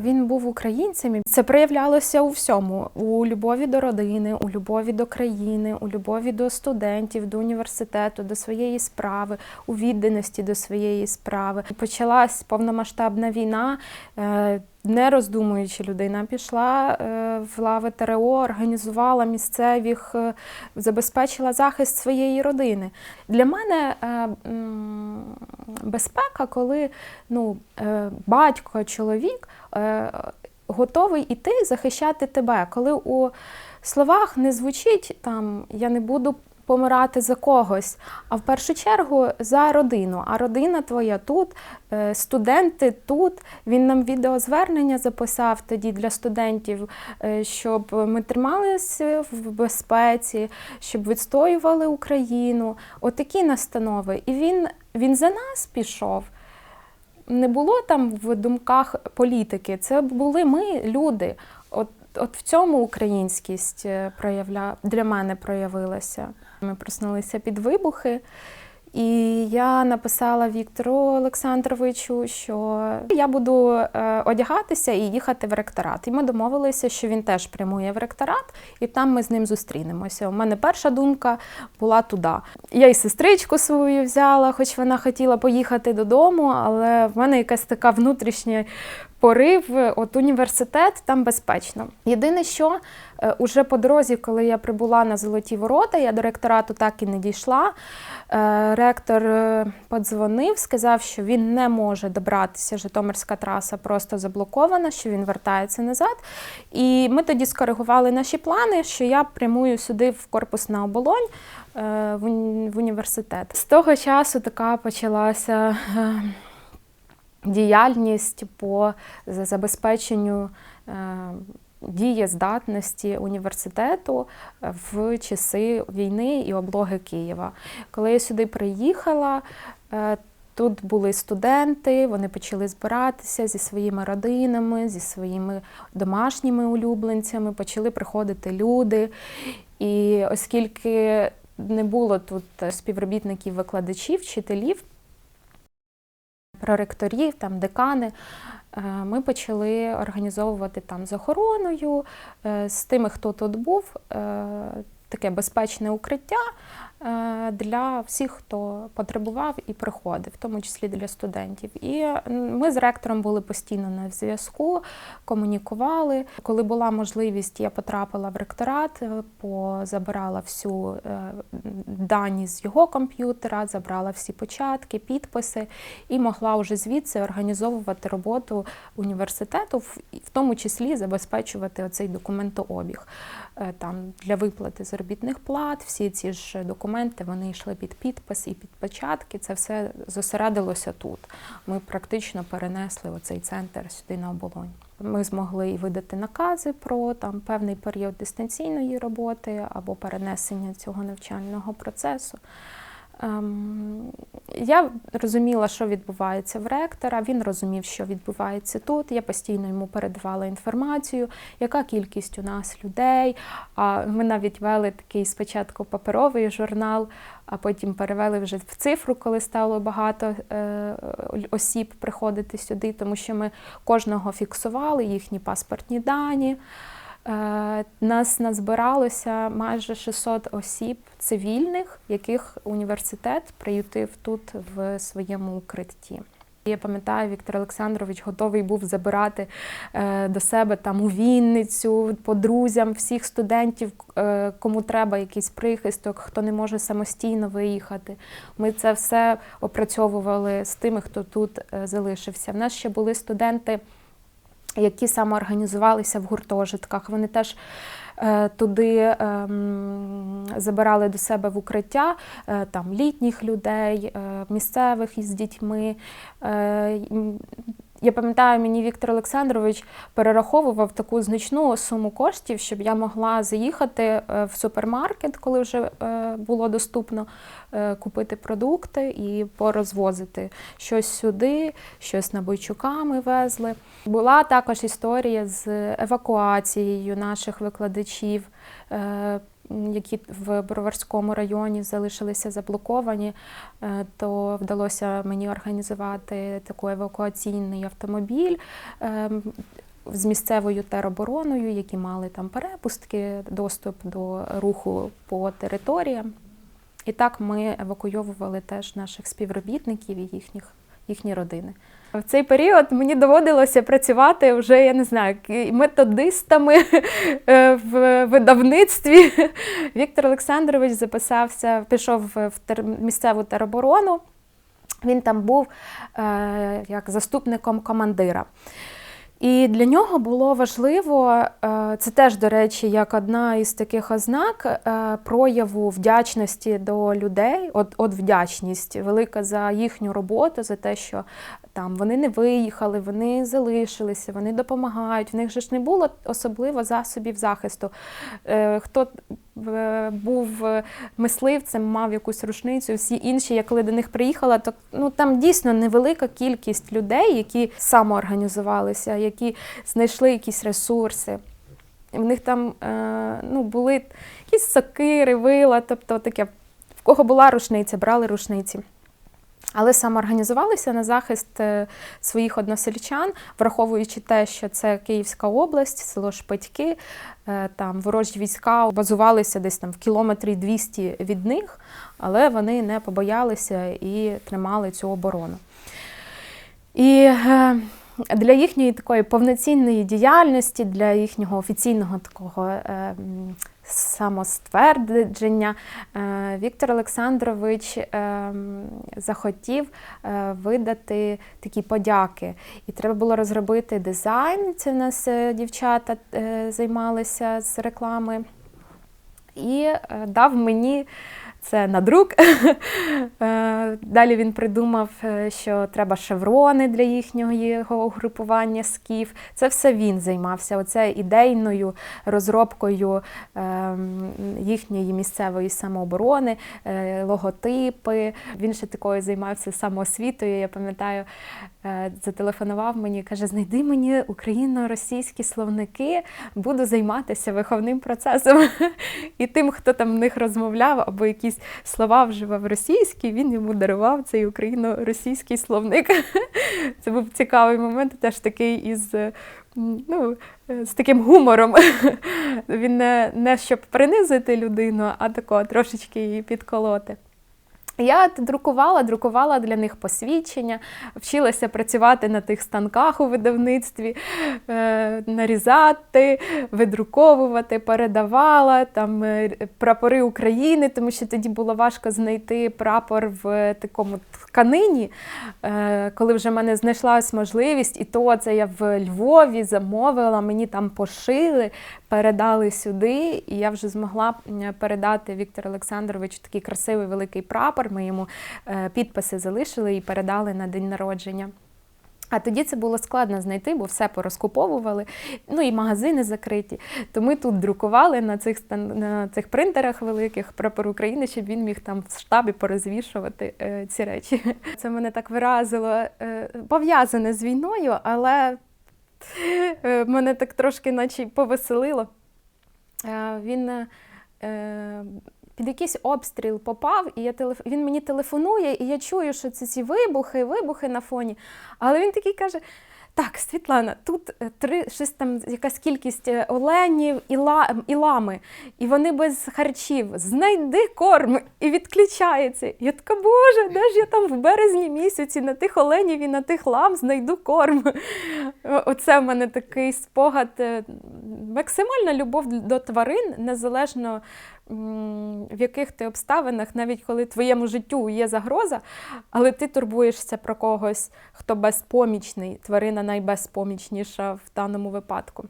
Він був українцем. і Це проявлялося у всьому: у любові до родини, у любові до країни, у любові до студентів, до університету, до своєї справи, у відданості до своєї справи. Почалась повномасштабна війна. Не роздумуючи, людина пішла е, в лави ТРО, організувала місцевих, е, забезпечила захист своєї родини. Для мене е, безпека, коли ну, батько, чоловік готовий іти захищати тебе, коли у словах не звучить там я не буду помирати за когось, а в першу чергу за родину. А родина твоя тут, е, студенти тут. Він нам відеозвернення записав тоді для студентів, е, щоб ми трималися в безпеці, щоб відстоювали Україну. Отакі настанови. І він, він за нас пішов. Не було там в думках політики, це були ми, люди. От, в цьому українськість е, проявля... для мене проявилася. Ми проснулися під вибухи, і я написала Віктору Олександровичу, що я буду е, одягатися і їхати в ректорат. І ми домовилися, що він теж прямує в ректорат, і там ми з ним зустрінемося. У мене перша думка була туди. Я і сестричку свою взяла, хоч вона хотіла поїхати додому, але в мене якась така внутрішня порив, от університет там безпечно. Єдине, що е, уже по дорозі, коли я прибула на золоті ворота, я до ректорату так і не дійшла. Е, Ректор е, подзвонив, сказав, що він не може добратися. Житомирська траса просто заблокована, що він вертається назад. І ми тоді скоригували наші плани, що я прямую сюди в корпус на оболонь е, в університет. З того часу така почалася. Е, діяльність по забезпеченню е, дієздатності університету в часи війни і облоги Києва. Коли я сюди приїхала, е, тут були студенти, вони почали збиратися зі своїми родинами, зі своїми домашніми улюбленцями, почали приходити люди. І оскільки не було тут співробітників, викладачів, вчителів, проректорів, там декани. е, Ми почали організовувати там з охороною, е, з тими, хто тут був, е, таке безпечне укриття е, для всіх, хто потребував і приходив, в тому числі для студентів. І ми з ректором були постійно на зв'язку, комунікували. Коли була можливість, я потрапила в ректорат, е, позабирала всю е, дані з його комп'ютера, забрала всі початки, підписи і могла вже звідси організовувати роботу університету, в тому числі забезпечувати оцей документообіг. Е, Там для виплати заробітних плат, всі ці ж документи вони йшли під підпис і під початки. Це все зосередилося тут. Ми практично перенесли оцей центр сюди на оболонь. Ми змогли і видати накази про там певний період дистанційної роботи або перенесення цього навчального процесу. Ем, Я розуміла, що відбувається в ректора. Він розумів, що відбувається тут. Я постійно йому передавала інформацію, яка кількість у нас людей. Ми навіть вели такий спочатку паперовий журнал, а потім перевели вже в цифру, коли стало багато е, осіб приходити сюди, тому що ми кожного фіксували, їхні паспортні дані. Е, Нас назбиралося майже 600 осіб цивільних, яких університет приютив тут в своєму укритті. Я пам'ятаю, Віктор Олександрович готовий був забирати е, до себе там у Вінницю по друзям всіх студентів, е, кому треба якийсь прихисток, хто не може самостійно виїхати. Ми це все опрацьовували з тими, хто тут залишився. В нас ще були студенти які самоорганізувалися в гуртожитках. Вони теж е, туди ем, забирали до себе в укриття е, там літніх людей, е, місцевих із дітьми. Я пам'ятаю, мені Віктор Олександрович перераховував таку значну суму коштів, щоб я могла заїхати е, в супермаркет, коли вже е, було доступно е, купити продукти і порозвозити щось сюди, щось на Бойчука ми везли. Була також історія з евакуацією наших викладачів. Е, які в Броварському районі залишилися заблоковані, е, то вдалося мені організувати такий евакуаційний автомобіль. ем, З місцевою теробороною, які мали там перепустки, доступ до руху по територіям. І так ми евакуйовували теж наших співробітників і їхніх, їхні родини. В цей період мені доводилося працювати вже, я не знаю, методистами е, в видавництві. Віктор Олександрович записався, пішов в місцеву тероборону. Він там був е, як заступником командира. І для нього було важливо, е, це теж, до речі, як одна із таких ознак е, прояву вдячності до людей. От, от вдячність велика за їхню роботу, за те, що там вони не виїхали, вони залишилися, вони допомагають. В них же ж не було особливо засобів захисту. Е, Хто е, був е, мисливцем, мав якусь рушницю, всі інші, я коли до них приїхала, то ну там дійсно невелика кількість людей, які самоорганізувалися, які знайшли якісь ресурси. В них там ну, були якісь сокири, вила, тобто таке, в кого була рушниця, брали рушниці. Але самоорганізувалися на захист е, своїх односельчан, враховуючи те, що це Київська область, село Шпатьки, е, там ворожі війська базувалися десь там в кілометрі 200 від них, але вони не побоялися і тримали цю оборону. І е, для їхньої такої повноцінної діяльності, для їхнього офіційного такого самоствердження, е, Віктор Олександрович е, захотів е, видати такі подяки. І треба було розробити дизайн. Це в нас дівчата займалися з реклами. І дав мені це на друк. Е, Далі він придумав, е, що треба шеврони для їхнього його угрупування скіф. Це все він займався. Оце ідейною розробкою ем, їхньої місцевої самооборони, е, логотипи. Він ще такою займався самоосвітою. Я пам'ятаю, зателефонував мені, каже: знайди мені україно-російські словники, буду займатися виховним процесом. І тим, хто там в них розмовляв або якісь слова вживав російські, він йому дарував цей україно-російський словник. Це був цікавий момент, теж такий із. Ну, е, з таким гумором. Він не, не щоб принизити людину, а тако трошечки її підколоти. Я друкувала, друкувала для них посвідчення, вчилася працювати на тих станках у видавництві, е, нарізати, видруковувати, передавала там е, прапори України, тому що тоді було важко знайти прапор в такому тканині. Е, коли вже в мене знайшлась можливість, і то це я в Львові замовила, мені там пошили, передали сюди, і я вже змогла передати Віктору Олександровичу такий красивий великий прапор. Ми йому е, підписи залишили і передали на день народження. А тоді це було складно знайти, бо все порозкуповували, ну і магазини закриті. То ми тут друкували на цих на цих принтерах великих прапор України, щоб він міг там в штабі порозвішувати е, ці речі. Це мене так виразило, е, пов'язане з війною, але мене так трошки наче повеселило. Е, Він е, е, під якийсь обстріл попав, і я телеф... він мені телефонує, і я чую, що це ці вибухи, вибухи на фоні. Але він такий каже: так, Світлана, тут е, три, щось там якась кількість е, оленів і, ла, і лами, і вони без харчів. Знайди корм і відключається. Я така, боже, де ж я там в березні місяці на тих оленів і на тих лам знайду корм. Оце в мене такий спогад. е, Максимальна любов до тварин, незалежно в яких ти обставинах, навіть коли твоєму життю є загроза, але ти турбуєшся про когось, хто безпомічний, тварина найбезпомічніша в даному випадку.